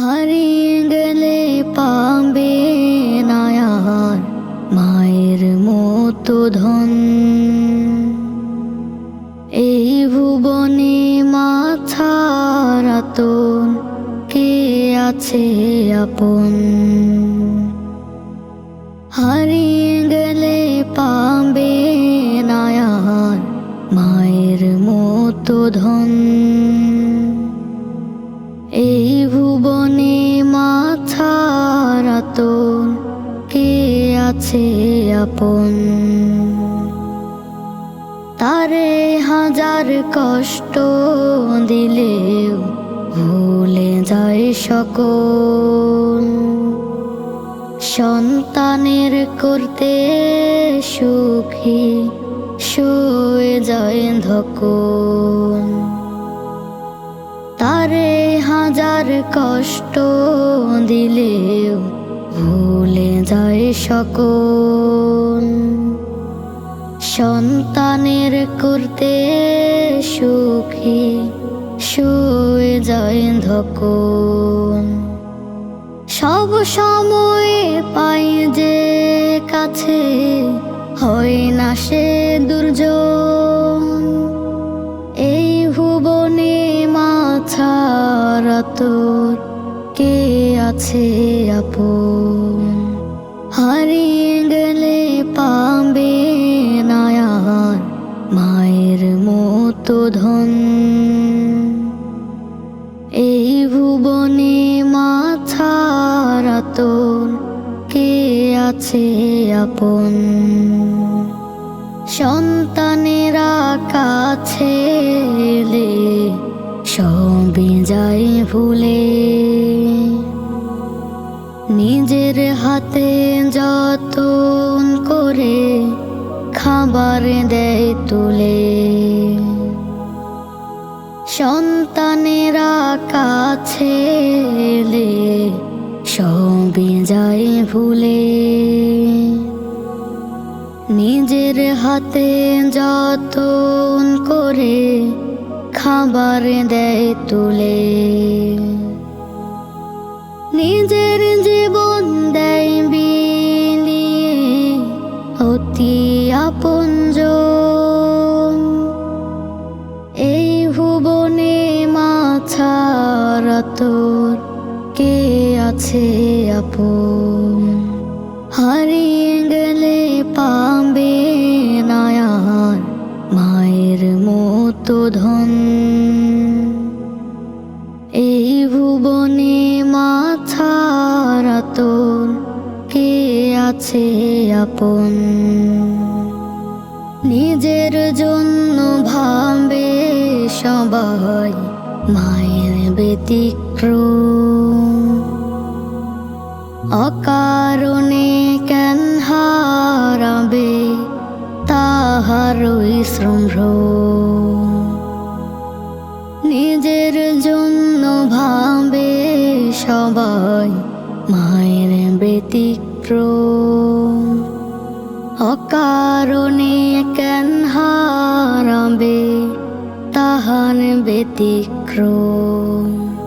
হারিয়ে গেলে পাবে নায়ার মায়ের মতো ধন এই ভুবনে মা ছাড়া কে আছে আপন আছে আপন। তারে হাজার কষ্ট দিলেও ভুলে যায় সকল। সন্তানের করতে সুখী শুয়ে যায় ধকল তারে হাজার কষ্ট দিলেও ভুলে যায় সকল সন্তানের করতে সুখী শুয়ে যায় ধকল সব সময় পাই যে কাছে, হয় না সে দুর্যোগ। এই ভুবনে মা ছাড়া তোর কে আছে আপন? আছে আপন। সন্তানেরা কাছে সবই যায় ভুলে। নিজের হাতে যতন করে খাবার দেয় তুলে। সন্তানেরা কাছে যায় ভুলে। নিজের হাতে যতন করে খাবার দেয় তুলে। নিজের জীবন দেয় বিলিয়ে অতি আপনজ এই ভুবনে মা ছাড়া তোর কে আছে আপন। হারিয়ে গেলে পাবে নায়ার মায়ের মতো ধন। এই ভুবনে মা ছাড়া তোর কে আছে আপন? নিজের জন্য ভাবে সবাই মায়ের ব্যতিক্রম। অকারণে কেন হারাবে তাহারই শ্রম নিজের জন্য ভাবে সবাই মায়ের ব্যতিক্রম। অকারণে কেন হারাবে তাহার ব্যতিক্রম?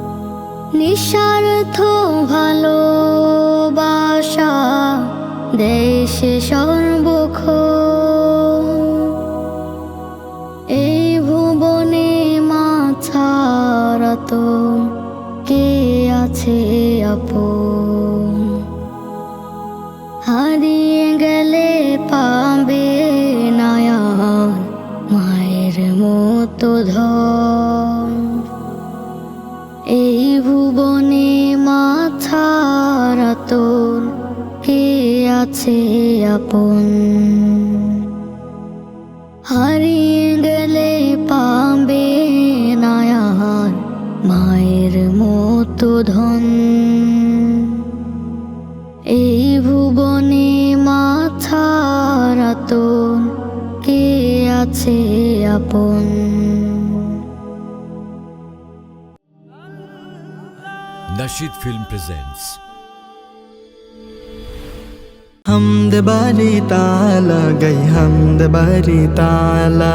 নিঃস্বার্থ ভালোবাসা দেশে সর্বক্ষ এই ভুবনে মা ছাড়া তো কে আছে আপন? হারিয়ে গেলে পাবে নায়ার মায়ের মতো ধন আছে আপন। হারিয়ে গেলে পাবে নায়ার মায়ের মতো ধন। এই ভুবনে মা ছাড়া তোর কে আছে আপন? Nashid Film presents হামদ বারি তালা, গই হামদ বারি তালা।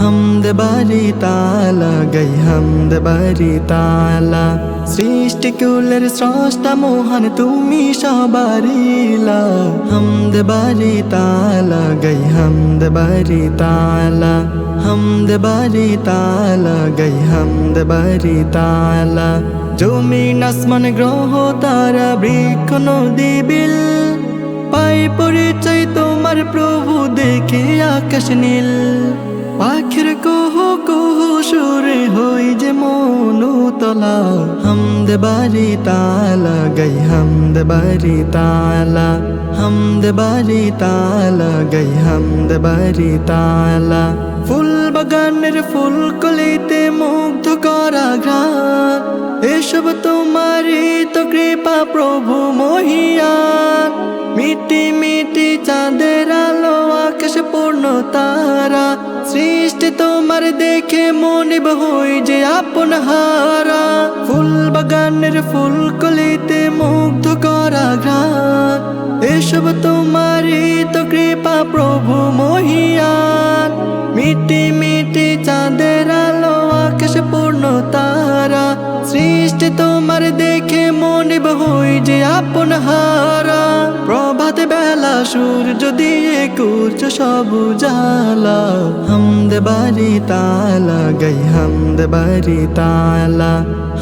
হামদ বারি তালা, গই হামদ বারি তালা। সৃষ্টিকুলের স্রষ্টা মোহন, তুমি সবারিলা হামদ বারি তালা, গই হামদ বারি তালা। হামদ বারি তালা, গই হামদ বারি তালা। জমিন, আসমান, গ্রহ, তারা, বৃক্ষ, নদী, বিল। পাই পরিচয় তোমার প্রভু দেখে আকাশ নীল। পাখির কুহ কুহ সুরে হই যে মনুতলা হামদ বারি তালা গই হামদ বারি তালা। হামদ বারি তালা গই হামদ বারি তালা। ফুল বাগানের ফুল কলিতে মুগ্ধ করা ঘ্রাণ। এসব তোমারই তো কৃপা প্রভু মহিয়ান মিটি মিটি চাঁদের আলো, আকাশ পূর্ণ তারা। সৃষ্টি তোমার দেখে মনে হই যে আপন হারা। ফুল বাগানের ফুল কলিতে মুগ্ধ করা ঘ্রাণ। এসব তোমারই তো কৃপা, প্রভু মহিয়ান। মিটি মিটি চাঁদের আলো আকাশ পূর্ণ তারা। সৃষ্টি তোমার দেখে হই যে আপন হারা। প্রভাত বেলা সূর্য দিয়ে কুচ সব জালা হামদ বারি তালা গই, হামদ বারি তালা।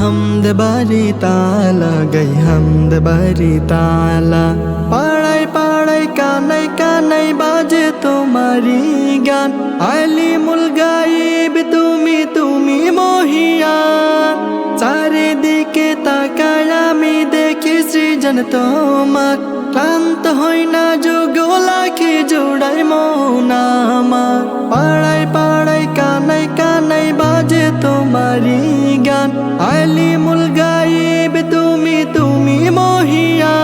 হামদ বারি তালা গাই, হামদ বারি তালা। পাড়াই পাড়াই কানাই কানাই বাজে তোমারি গান। আলি মুল গাইব তুমি তুমি মহিয়া চারিদিকে তাকায় আমি সৃজন তোমার ক্লান্ত হই না যোগ লাখে জোড়াই মন পাড়াই পাড়াই কানাই কানাই বাজে তোমারি গান। আলি মুল গাইব তুমি তুমি মহিয়া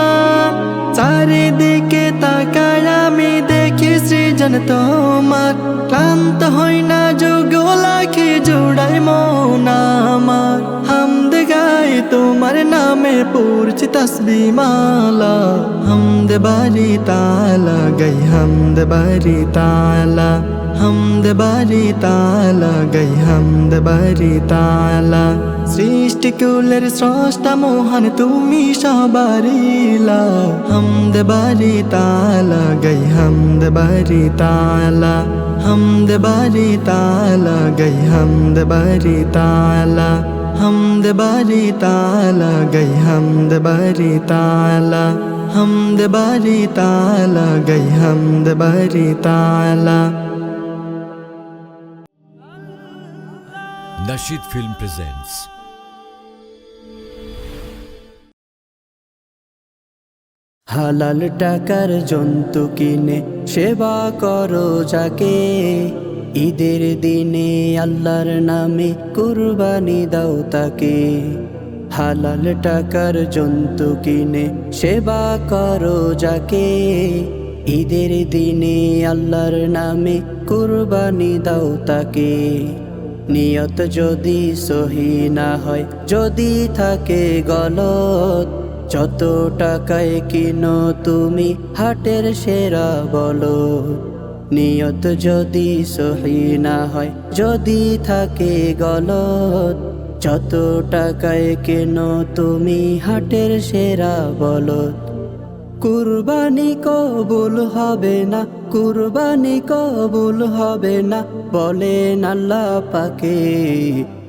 চারিদিকে তাকায় আমি দেখি সৃজন তোমার ক্লান্ত হই না যোগ লাখে জোড়াই মন হামদ গাই তোমার নামে পড়ছি তসবি মালা হামদ বারি তালা গই হামদ বারি তালা হামদ বারি তালা গই হামদ বারি তালা সৃষ্টিকুলের স্রষ্টা মোহন তুমি সবারিলা হামদ বারি তালা গই হামদ বারি তালা হামদ বারি তালা গই হামদ বারি তালা হামদ বারি তালা গই হামদ বারি তালা। হামদ বারি তালা গই হামদ বারি তালা। Nashid Film presents হালাল টাকার জন্তু কিনে সেবা করো যাকে। ঈদের দিনে আল্লাহর নামে কুরবানি দাও তাকে। হালাল টাকার জন্তু কিনে সেবা করো যাকে। ঈদের দিনে আল্লাহর নামে কুরবানি দাও তাকে। নিয়ত যদি সহি না হয়, যদি থাকে গলত, যত টাকায় কিনো তুমি হাটের সেরা বলো নিয়ত যদি সহি না হয়, যদি থাকে গলত, যত টাকায় কেন তুমি হাটের সেরা বলত? কুরবানি কবুল হবে না, কুরবানি কবুল হবে না, বলেন আল্লাহ পাকে।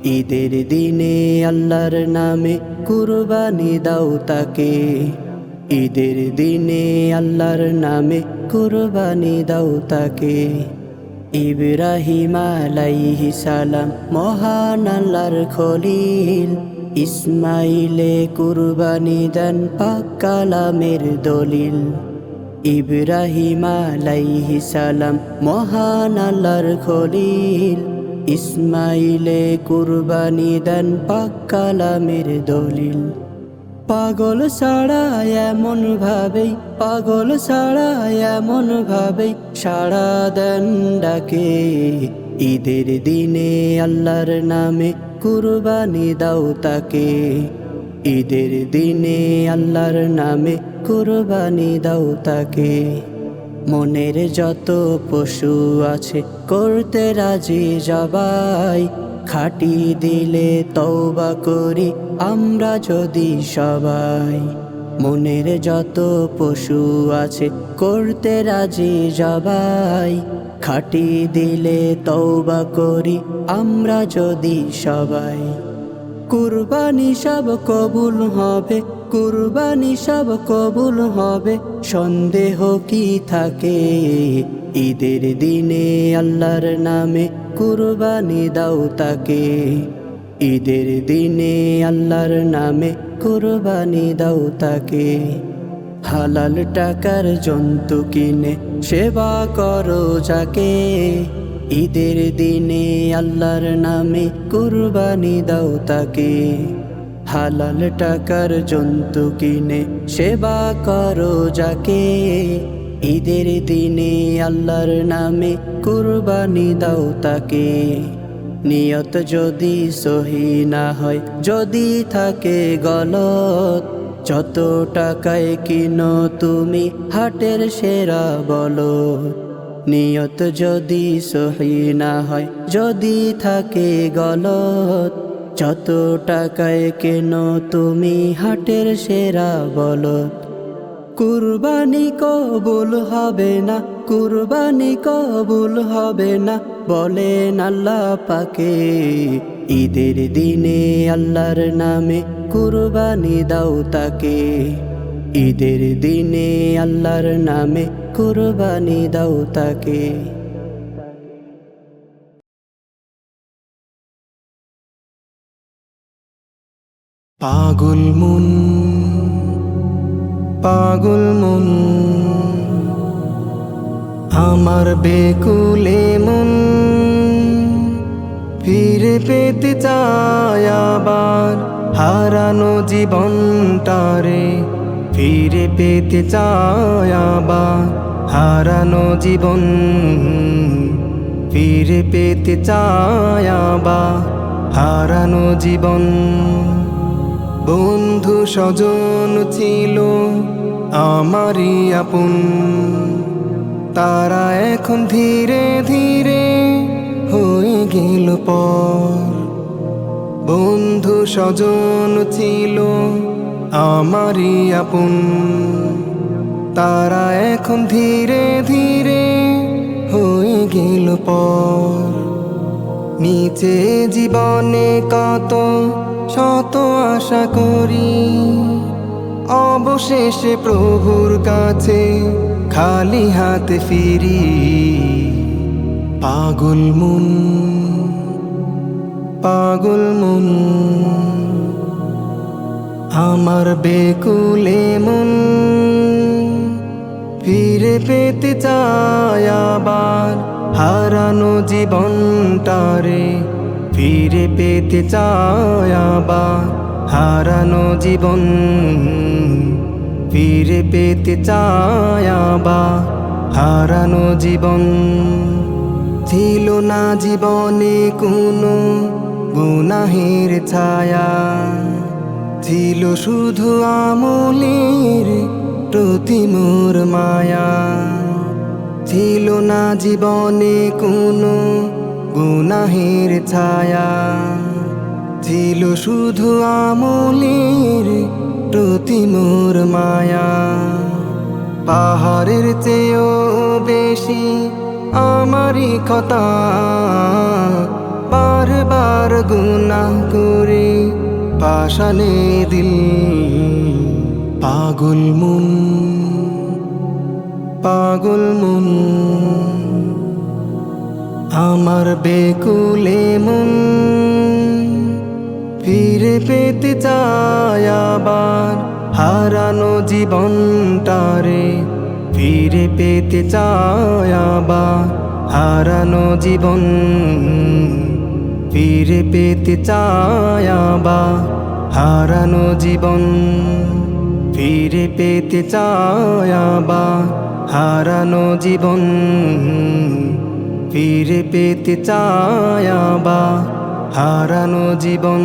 ঈদের দিনে আল্লাহর নামে কুরবানি দাও তাকে। ঈদের দিনে আল্লাহর নামে কুরবানি দাও তাকে। ইব্রাহিম আলাইহি সালাম মহান আল্লাহর খলিল। ইসমাইলে কুরবানি দেন পাক কালামের দলিল। ইব্রাহিম আলাইহি সালাম মহান আল্লাহর খলিল। ইসমাইলে কুরবানি দেন পাক কালামের দলিল। পাগল সাড়া এমন ভাবেই, পাগল সাড়া এমন ভাবেই সাড়া দেন ডাকে। ঈদের দিনে আল্লাহর নামে কুরবানি দাও তাকে। ঈদের দিনে আল্লাহর নামে কুরবানি দাও তাকে। মনের যত পশু আছে, করতে রাজি জবাই খাটি দিলে তৌবা করি, আমরা যদি সবাই। মনের যত পশু আছে, করতে রাজি জবাই খাটি দিলে তৌবা করি, আমরা যদি সবাই। কুরবানি সব কবুল হবে, কুরবানি সব কবুল হবে। সন্দেহ কি থাকে? ঈদের দিনে আল্লাহর নামে কুরবানি দাও তাকে। ঈদের দিনে আল্লাহর নামে কুরবানি দাও তাকে। হালাল টাকার জন্তু কিনে সেবা করো যাকে। ঈদের দিনে আল্লাহর নামে কুরবানি দাও তাকে। হালাল টাকার জন্তু কিনে সেবা করো যাকে। ঈদের দিনে আল্লাহর নামে কুরবানি দাও তাকে। নিয়ত যদি সহি না হয়, যদি থাকে গলত, যত টাকায় কিনো তুমি হাটের সেরা বলো নিয়ত যদি সহি না হয়, যদি থাকে গলত যত টাকায় কেন তুমি হাটের সেরা বলত? কুরবানি কবুল হবে না, কুরবানি কবুল হবে না, বলেন আল্লাহ পাকে। ঈদের দিনে আল্লাহর নামে কুরবানি দাও তাকে। ঈদের দিনে আল্লাহর নামে কুরবানি দাও তাকে। পাগল মন পাগল মন, আমার বেকুলে মন, ফিরে পেতে চায় আবার হারানো জীবনটারে, ফিরে পেতে চায় আবার হারানো জীবন ফিরে পেতে চায় হারানো জীবন বন্ধু স্বজন ছিল আমারই আপন। তারা এখন ধীরে ধীরে হয়ে গেল পর। বন্ধু স্বজন ছিল আমারই আপন। তারা এখন ধীরে ধীরে হয়ে গেল পর নিচে জীবনে কত শত আশা করি, অবশেষে প্রভুর কাছে খালি হাতে ফিরি। পাগল মন পাগল মন, আমার বেকুলে মন। ফিরে পেতে চায় আবার, হারানো জীবনটারে ফিরে পেতে চায় আবার, হারানো জীবন। ফিরে পেতে চায় আবার, হারানো জীবন। ছিল না জীবনে কোনো গুনাহের ছায়া। ছিল শুধু আমলের প্রতি মোর মায়া। ছিল না জীবনে কোনো গুনাহের ছায়া। ছিল শুধু আমলের প্রতি মোর মায়া। পাহাড়ের চেয়েও বেশি আমারই কথা। বারবার গুনা করে পাশানে দিল। পাগল মন পাগল মন। আমার বেকুলে মন ফিরে পেতে চায় আবার, হারানো জীবনটারে ফিরে পেতে চায় আবার, হারানো জীবন। ফিরে পেতে চায় আবার, হারানো জীবন। ফিরে পেতে চায় হারানো জীবন। ফিরে পেতে চায় হারানো জীবন।